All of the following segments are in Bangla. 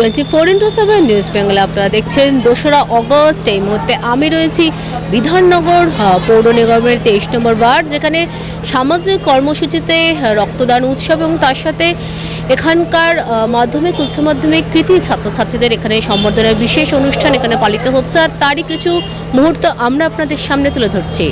Twenty four into seven news Bengal আপনারা দেখছেন। দোসরা অগস্ট এই মুহূর্তে আমি রয়েছি বিধাননগর পৌর নিগমের তেইশ নম্বর ওয়ার্ড, যেখানে সামাজিক কর্মসূচিতে রক্তদান উৎসব এবং তার সাথে এখানকার মাধ্যমিক, উচ্চ মাধ্যমিক কৃতি ছাত্রছাত্রীদের এখানে সম্বর্ধনার বিশেষ অনুষ্ঠান এখানে পালিত হচ্ছে। আর তারই কিছু মুহূর্ত আমরা আপনাদের সামনে তুলে ধরছি।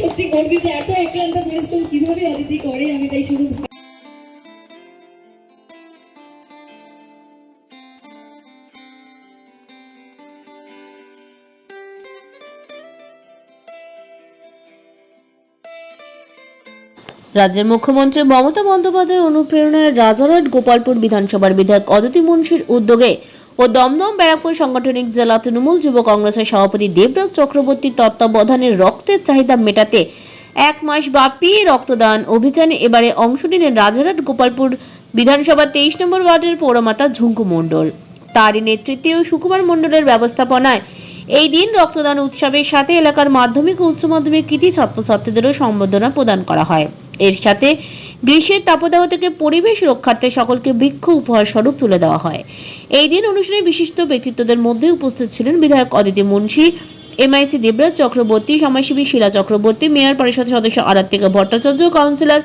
সত্যি গর্বিত, এত অক্লান্ত পরিশ্রম কীভাবে অদিতি করে, আমি তাই শুধু রাজ্যের মুখ্যমন্ত্রী মমতা বন্দ্যোপাধ্যায়ের অনুপ্রেরণায় রাজারহাট গোপালপুর বিধানসভার বিধায়ক অদিতি মুন্সির উদ্যোগে ও দমদম ব্যারাকপুর সাংগঠনিক জেলা তৃণমূল যুব কংগ্রেসের সভাপতি দেবরাজ চক্রবর্তীর তত্ত্বাবধানে রক্তের চাহিদা মেটাতে এক মাস ব্যাপী রক্তদান অভিযানে এবারে অংশ নিলেন রাজারহাট গোপালপুর বিধানসভা তেইশ নম্বর ওয়ার্ডের পৌরমাতা ঝুঙ্কু মণ্ডল। তারই নেতৃত্বে ও সুকুমার মণ্ডলের ব্যবস্থাপনায় এই দিন রক্তদান উৎসবের সাথে এলাকার মাধ্যমিক ও উচ্চ মাধ্যমিক কৃতি ছাত্রছাত্রীদেরও সম্বর্ধনা প্রদান করা হয়। এর সাথে গ্রীষ্মের তাপদাহ থেকে পরিবেশ রক্ষার্থে সকলকে বৃক্ষ উপহার স্বরূপ তুলে দেওয়া হয়। এই দিন অনুষ্ঠানে বিশিষ্ট ব্যক্তিত্বদের মধ্যে উপস্থিত ছিলেন বিধায়ক অদিতি মুন্সি, এমআইসি দেবরাজ চক্রবর্তী, সমাজসেবী শিলা চক্রবর্তী, মেয়র পরিষদ সদস্য আরাত্মিকা ভট্টাচার্য, কাউন্সিলর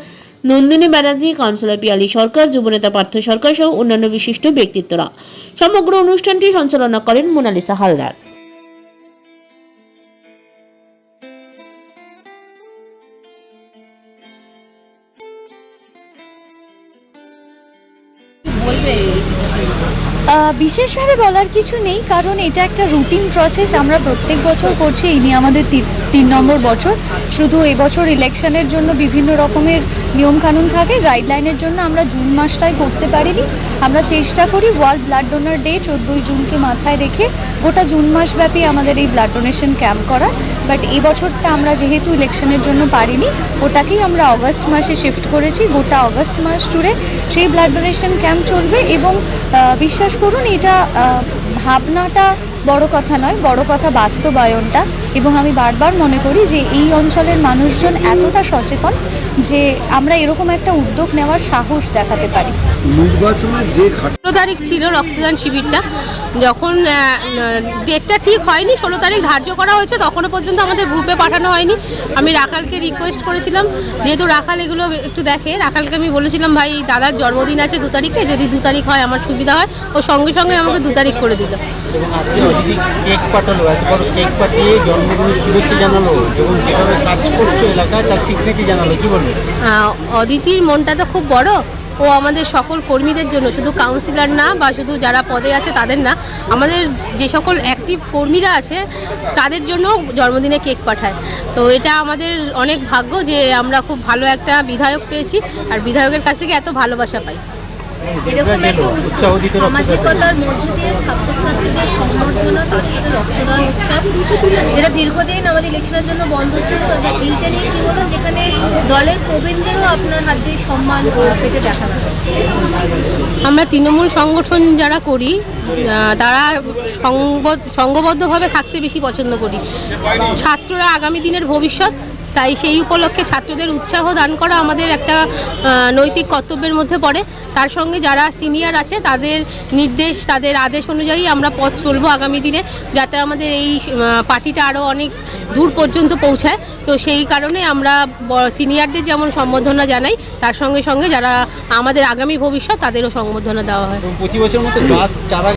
নন্দিনী ব্যানার্জি, কাউন্সিলর পিয়ালি সরকার, যুবনেতা পার্থ সরকার সহ অন্যান্য বিশিষ্ট ব্যক্তিত্বরা। সমগ্র অনুষ্ঠানটি সঞ্চালনা করেন মোনালিসা হালদার। baby. বিশেষভাবে বলার কিছু নেই, কারণ এটা একটা রুটিন প্রসেস আমরা প্রত্যেক বছর করছি, এই নিয়ে আমাদের তিন নম্বর বছর। শুধু এবছর ইলেকশনের জন্য বিভিন্ন রকমের নিয়মকানুন থাকে। গাইডলাইনের জন্য আমরা জুন মাসটাই করতে পারিনি। আমরা চেষ্টা করি ওয়ার্ল্ড ব্লাড ডোনার ডে চোদ্দোই জুনকে মাথায় রেখে গোটা জুন মাসব্যাপী আমাদের এই ব্লাড ডোনেশন ক্যাম্প করা। বাট এবছরটা আমরা যেহেতু ইলেকশনের জন্য পারিনি, ওটাকেই আমরা অগস্ট মাসে শিফট করেছি। গোটা অগস্ট মাস জুড়ে সেই ব্লাড ডোনেশন ক্যাম্প চলবে এবং বিশ্বাস করুন এটা ভাবনাটা বড় কথা নয় বড় কথা বাস্তবায়নটা। এবং আমি বারবার মনে করি যে এই অঞ্চলের মানুষজন এতটা সচেতন যে আমরা এরকম একটা উদ্যোগ নেওয়ার সাহস দেখাতে পারি। নির্বাচনের ষোলো তারিখ ছিল রক্তদান শিবিরটা। যখন ডেটটা ঠিক হয়নি ষোলো তারিখ ধার্য করা হয়েছে তখনও পর্যন্ত আমাদের গ্রুপে পাঠানো হয়নি। আমি রাখালকে রিকোয়েস্ট করেছিলাম। যেহেতু রাখাল এগুলো একটু দেখে রাখালকে আমি বলেছিলাম ভাই দাদার জন্মদিন আছে দু তারিখে যদি দু তারিখ হয় আমার সুবিধা হয়। ও সঙ্গে সঙ্গে আমাকে দু তারিখ করে দিল। অদিতি কেক পাঠালো এত বড় কেক পাঠিয়ে জন্মদিনের শুভেচ্ছা জানালো এবং যেভাবে কাজ করছ এলাকায় তার স্বীকৃতি জানালো? কি বলব? অদিতির মনটা তো খুব বড়। ও আমাদের সকল কর্মীদের জন্য শুধু কাউন্সিলর না বা শুধু যারা পদে আছে তাদের না আমাদের যে সকল অ্যাক্টিভ কর্মীরা আছে তাদের জন্য জন্মদিনে কেক পাঠায়। তো এটা আমাদের অনেক ভাগ্য যে আমরা খুব ভালো একটা বিধায়ক পেয়েছি আর বিধায়কের কাছ থেকে এত ভালোবাসা পাই। এরকম একটা উৎসাহ দিতে সামাজিকতার মধ্য দিয়ে যেটা দীর্ঘদিন আমাদের ইলেকশনের জন্য বন্ধ ছিল এবং এইটা নিয়ে কি হলো যেখানে দলের প্রবীণদেরও আপনার হাত দিয়ে সম্মান পেতে দেখা আমরা তৃণমূল সংগঠন যারা করি তারা সংঘবদ্ধভাবে থাকতে বেশি পছন্দ করি। ছাত্ররা আগামী দিনের ভবিষ্যৎ তাই সেই উপলক্ষে ছাত্রদের উৎসাহ দান করা আমাদের একটা নৈতিক কর্তব্যের মধ্যে পড়ে। তার সঙ্গে যারা সিনিয়র আছে, তাদের নির্দেশ, তাদের আদেশ অনুযায়ী আমরা পথ চলবো আগামী দিনে, যাতে আমাদের এই পার্টিটা আরও অনেক দূর পর্যন্ত পৌঁছায়। তো সেই কারণে আমরা সিনিয়রদের যেমন সম্বোধনা জানাই, তার সঙ্গে সঙ্গে যারা আমাদের আগামী ভবিষ্যৎ, তাদেরও সম্বোধনা দেওয়া হয়। প্রতি বছর মতো গাছ চারা